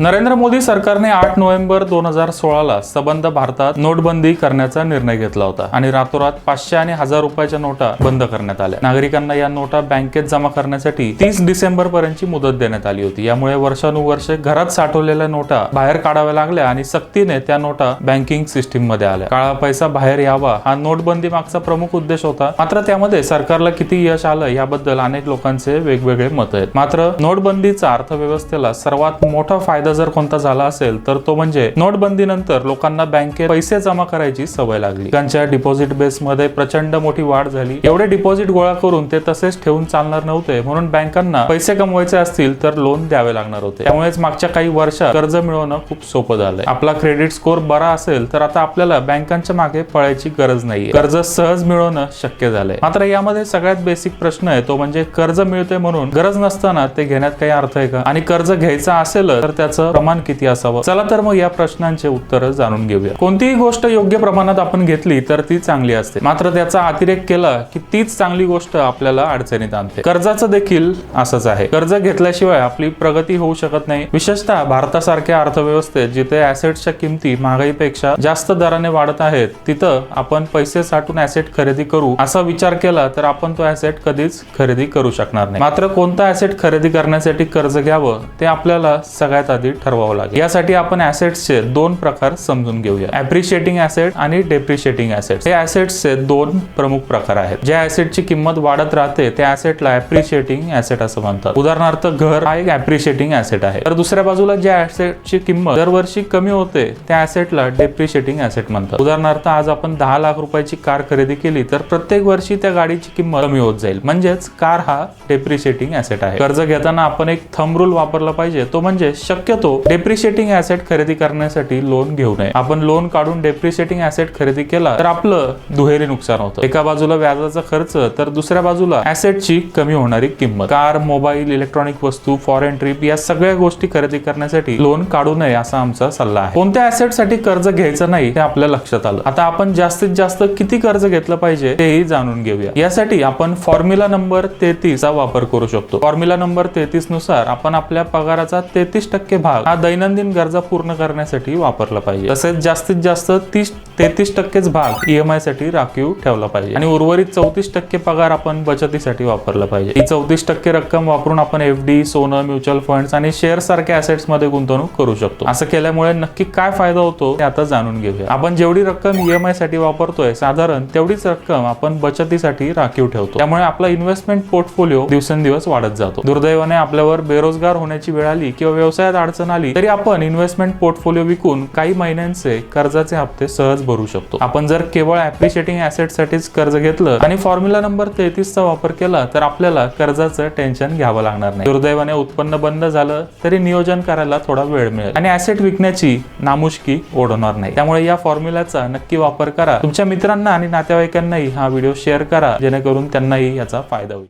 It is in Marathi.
नरेंद्र मोदी सरकारने आठ नोव्हेंबर दोन हजार सोळाला सबंध भारतात नोटबंदी करण्याचा निर्णय घेतला होता आणि रातोरात पाचशे आणि हजार रुपयाच्या नोटा बंद करण्यात आल्या. नागरिकांना या नोटा बँकेत जमा करण्यासाठी तीस डिसेंबर पर्यंतची मुदत देण्यात आली होती. यामुळे वर्षानुवर्षे घरात साठवलेल्या नोटा बाहेर काढाव्या लागल्या आणि सक्तीने त्या नोटा बँकिंग सिस्टीममध्ये आल्या. काळा पैसा बाहेर यावा हा नोटबंदी मागचा प्रमुख उद्देश होता. मात्र त्यामध्ये सरकारला किती यश आलं याबद्दल अनेक लोकांचे वेगवेगळे मत आहेत. मात्र नोटबंदीचा अर्थव्यवस्थेला सर्वात मोठा फायदा जर कोणता झाला असेल तर तो म्हणजे नोटबंदीनंतर लोकांना बँकेत पैसे जमा करायची सवय लागली. त्यांच्या डिपॉझिट बेस मध्ये प्रचंड मोठी वाढ झाली. एवढे डिपॉझिट गोळा करून ते तसेच ठेवून चालणार नव्हते. म्हणून बँकांना पैसे कमवायचे असतील तर लोन द्यावे लागणार होते. त्यामुळेच मागच्या काही वर्षात कर्ज मिळवणं खूप सोपं झालंय. आपला क्रेडिट स्कोर बरा असेल तर आता आपल्याला बँकांच्या मागे पळायची गरज नाही कर्ज सहज मिळवणं शक्य झालंय. मात्र यामध्ये सगळ्यात बेसिक प्रश्न आहे तो म्हणजे कर्ज मिळते म्हणून गरज नसताना ते घेण्यात काही अर्थ आहे का? आणि कर्ज घ्यायचं असेल तर त्याचं प्रमाण किती असावं? चला तर मग या प्रश्नांचे उत्तर जाणून घेऊया. कोणतीही गोष्ट योग्य प्रमाणात आपण घेतली तर ती चांगली असते. मात्र त्याचा अतिरेक केला की तीच चांगली गोष्ट आपल्याला अडचणीत आणते. कर्जाचं देखील असंच आहे. कर्ज घेतल्याशिवाय आपली प्रगती होऊ शकत नाही. विशेषतः भारतासारख्या अर्थव्यवस्थेत जिथे ऍसेटच्या किमती महागाईपेक्षा जास्त दराने वाढत आहेत तिथं आपण पैसे साठून ऍसेट खरेदी करू असा विचार केला तर आपण तो ऍसेट कधीच खरेदी करू शकणार नाही. मात्र कोणता ऍसेट खरेदी करण्यासाठी कर्ज घ्यावं ते आपल्याला सगळ्यात आधी ठरवावं लागेल. यासाठी आपण ऍसेट्सचे दोन प्रकार समजून घेऊया. ऍप्रिशिएटिंग ऍसेट आणि डेप्रिशिएटिंग ऍसेट हे ऍसेट्सचे दोन प्रमुख प्रकार आहेत. ज्या ऍसेटची किंमत वाढत राहते त्या ऍसेटला ऍप्रिशिएटिंग ऍसेट असं म्हणतात. उदाहरणार्थ घर हा एक ऍप्रिशिएटिंग ऍसेट आहे. तर दुसऱ्या बाजूला ज्या ऍसेटची किंमत दरवर्षी कमी होते त्या ऍसेटला डेप्रिशिएटिंग ऍसेट म्हणतात. उदाहरणार्थ आज आपण दहा लाख रुपयाची कार खरेदी केली तर प्रत्येक वर्षी त्या गाडीची किंमत कमी होत जाईल. म्हणजेच कार हा डेप्रिशिएटिंग ऍसेट आहे. कर्ज घेताना आपण एक थंब रूल वापरला पाहिजे. तो म्हणजे शक्य शक्यतो डेप्रिशिएटिंग ऍसेट खरेदी करण्यासाठी लोन घेऊ नये. आपण लोन काढून डेप्रिशिएटिंग ऍसेट खरेदी केला तर आपलं दुहेरी नुकसान होतं. एका बाजूला व्याजाचा खर्च तर दुसऱ्या बाजूला ऍसेटची कमी होणारी किंमत. कार मोबाईल इलेक्ट्रॉनिक वस्तू फॉरेन ट्रिप या सगळ्या गोष्टी खरेदी करण्यासाठी लोन काढू नये असा आमचा सल्ला आहे. कोणत्या ऍसेटसाठी कर्ज घ्यायचं नाही हे आपल्या लक्षात आलं. आता आपण जास्तीत जास्त किती कर्ज घेतलं पाहिजे तेही जाणून घेऊया. यासाठी आपण फॉर्म्युला नंबर तेहतीस चा वापर करू शकतो. फॉर्म्युला नंबर तेहतीसनुसार आपण आपल्या पगाराचा तेहतीस टक्के भाग हा दैनंदिन गरजा पूर्ण करण्यासाठी वापरला पाहिजे. तसेच जास्तीत जास्त तीस तेहतीस टक्केच भाग ईएमआयसाठी राखीव ठेवला पाहिजे. आणि उर्वरित चौतीस टक्के पगार आपण बचतीसाठी वापरला पाहिजे. ही चौतीस टक्के रक्कम वापरून आपण एफ डी सोनं म्युच्युअल फंड्स आणि शेअर सारख्या असेट्समध्ये गुंतवणूक करू शकतो. असं केल्यामुळे नक्की काय फायदा होतो ते आता जाणून घेऊया. आपण जेवढी रक्कम ईएमआयसाठी वापरतोय साधारण तेवढीच रक्कम आपण बचतीसाठी राखीव ठेवतो. त्यामुळे आपला इन्व्हेस्टमेंट पोर्टफोलिओ दिवसेंदिवस वाढत जातो. दुर्दैवाने आपल्यावर बेरोजगार होण्याची वेळ आली किंवा व्यवसायात अडचण आली तरी आपण इन्व्हेस्टमेंट पोर्टफोलिओ विकून काही महिन्यांचे कर्जाचे हप्ते सहज भरू शकतो. आपण जर केवळ ऍप्रिशिएटिंग ऍसेट साठीच कर्ज घेतलं आणि फॉर्म्युला नंबर तेहतीस चा वापर केला तर आपल्याला कर्जाचं टेन्शन घ्यावं लागणार नाही. दुर्दैवाने उत्पन्न बंद झालं तरी नियोजन करायला थोडा वेळ मिळेल. आणि ऍसेट विकण्याची नामुष्की ओढवणार नाही. त्यामुळे या फॉर्म्युलाचा नक्की वापर करा. तुमच्या मित्रांना आणि नातेवाईकांनाही हा व्हिडिओ शेअर करा जेणेकरून त्यांनाही याचा फायदा होईल.